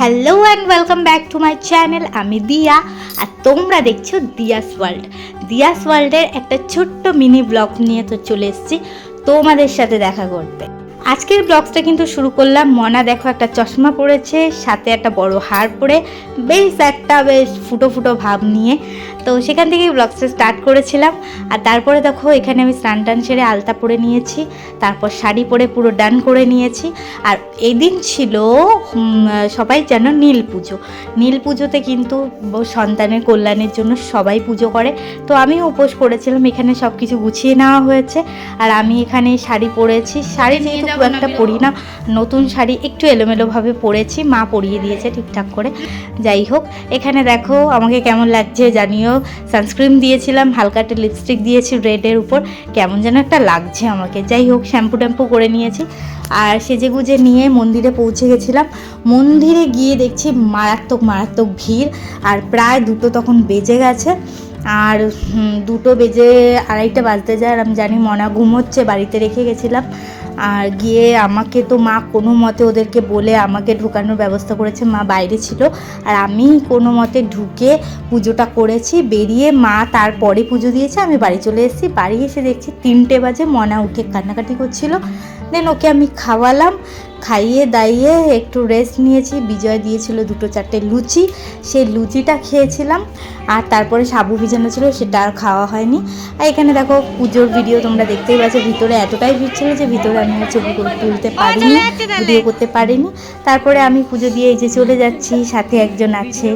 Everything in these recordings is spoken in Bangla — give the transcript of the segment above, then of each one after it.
Hello and welcome back to my channel আমি দিয়া আর তোমরা দেখছ দিয়াস ওয়ার্ল্ড দিয়াস ওয়ার্ল্ডের একটা ছোট্ট মিনি ব্লগ নিয়ে তো চলে এসেছি, তোমাদের সাথে দেখা করতে। আজকের ব্লগসটা কিন্তু শুরু করলাম, মনা দেখো একটা চশমা পরেছে, সাথে একটা বড় হার পরে, বেশ একটা, বেশ ফুটো ফুটো ভাব নিয়ে। তো সেখান থেকেই ব্লগসটা স্টার্ট করেছিলাম। আর তারপরে দেখো এখানে আমি স্নান টান সেরে আলতা পরে নিয়েছি তারপর শাড়ি পরে পুরো ডান করে নিয়েছি। আর এদিন ছিল সবাই যেন নীল পুজো। নীল পুজোতে কিন্তু সন্তানের কল্যাণের জন্য সবাই পুজো করে। তো আমিও উপোস করেছিলাম এখানে সব কিছু গুছিয়ে নেওয়া হয়েছে। আর আমি এখানে শাড়ি পরেছি। শাড়ি যেহেতু খুব একটা পরি না। নতুন শাড়ি একটু এলোমেলোভাবে পরেছি। মা পরিয়ে দিয়েছে ঠিকঠাক করে। যাই হোক এখানে দেখো আমাকে কেমন লাগছে জানিও। সানস্ক্রিন দিয়েছিলাম, হালকা একটা লিপস্টিক দিয়েছি রেডের উপর। কেমন যেন একটা লাগছে আমাকে। যাই হোক শ্যাম্পু ট্যাম্পু করে নিয়েছি। আর সেজে গুজে নিয়ে মন্দিরে পৌঁছে গেছিলাম। মন্দিরে গিয়ে দেখছি মারাত্মক মারাত্মক ভিড়। আর প্রায় দুটো তখন বেজে গেছে। আর দুটো বেজে আড়াইটা বাজতে যায়। আর আমি জানি মনা ঘুমোচ্ছে, বাড়িতে রেখে গেছিলাম। আর গিয়ে আমাকে তো মা কোনো মতে ওদেরকে বলে আমাকে ঢুকানোর ব্যবস্থা করেছে, মা বাইরে ছিল। আর আমি কোনো মতে ঢুকে পুজোটা করেছি, বেরিয়ে মা তারপরে পুজো দিয়েছে, আমি বাড়ি চলে এসেছি। বাড়ি এসে দেখছি তিনটে বাজে, মনা উঠে কান্নাকাটি করছিল। দেন ওকে আমি খাওয়ালাম খাইয়ে দাইয়ে একটু রেস্ট নিয়েছি। বিজয় দিয়েছিল দুটো চারটে লুচি। সেই লুচিটা খেয়েছিলাম। আর তারপরে সাবু ভিজানো ছিল সেটা আর খাওয়া হয়নি। আর এখানে দেখো পুজোর ভিডিও তোমরা দেখতেই পাচ্ছ ভিতরে এতটাই ভিড় ছিল যে ভিতরে আমি ছবি করে তুলতে পারিনি ভিডিও করতে পারিনি। তারপরে আমি পুজো দিয়ে এই যে চলে যাচ্ছি সাথে একজন আছে।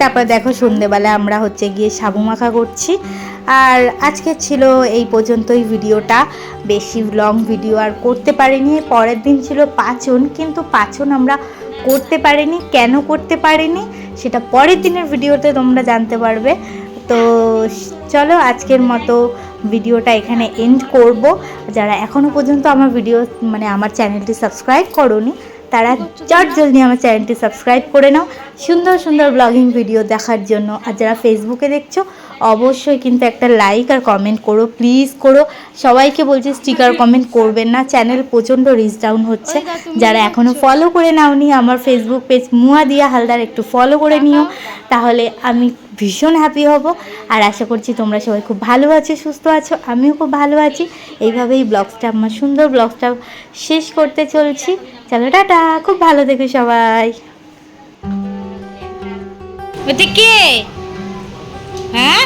তারপর দেখো সন্ধেবেলা আমরা হচ্ছে গিয়ে সাবু মাখা করছি। আর আজকে ছিল এই পর্যন্তই ভিডিওটা। বেশি লং ভিডিও আর করতে পারিনি, পরের দিন ছিল পাচন, কিন্তু পাচন আমরা করতে পারিনি। কেন করতে পারিনি? সেটা পরের দিনের ভিডিওতে তোমরা জানতে পারবে। তো চলো আজকের মতো ভিডিওটা এখানে এন্ড করব। যারা এখনও পর্যন্ত আমার ভিডিও মানে আমার চ্যানেলটি সাবস্ক্রাইব করোনি তারা চট জলদি আমার চ্যানেলটি সাবস্ক্রাইব করে নাও। সুন্দর সুন্দর ব্লগিং ভিডিও দেখার জন্য। আর যারা ফেসবুকে দেখছ অবশ্যই কিন্তু একটা লাইক আর কমেন্ট করো প্লিজ করো। সবাইকে বলছি স্টিকার কমেন্ট করবেন না। চ্যানেল প্রচণ্ড রিচ ডাউন হচ্ছে। যারা এখনও ফলো করে নাওনি আমার ফেসবুক পেজ মুয়া দিয়া হালদার একটু ফলো করে নিও। তাহলে আমি ভীষণ হ্যাপি হব। আর আশা করছি তোমরা সবাই খুব ভালো আছো, সুস্থ আছো, আমিও খুব ভালো আছি। এইভাবেই ব্লগসটা আমার সুন্দর ব্লগসটা শেষ করতে চলছি। চলো টাটা, খুব ভালো দেখো সবাই। কে? হ্যাঁ?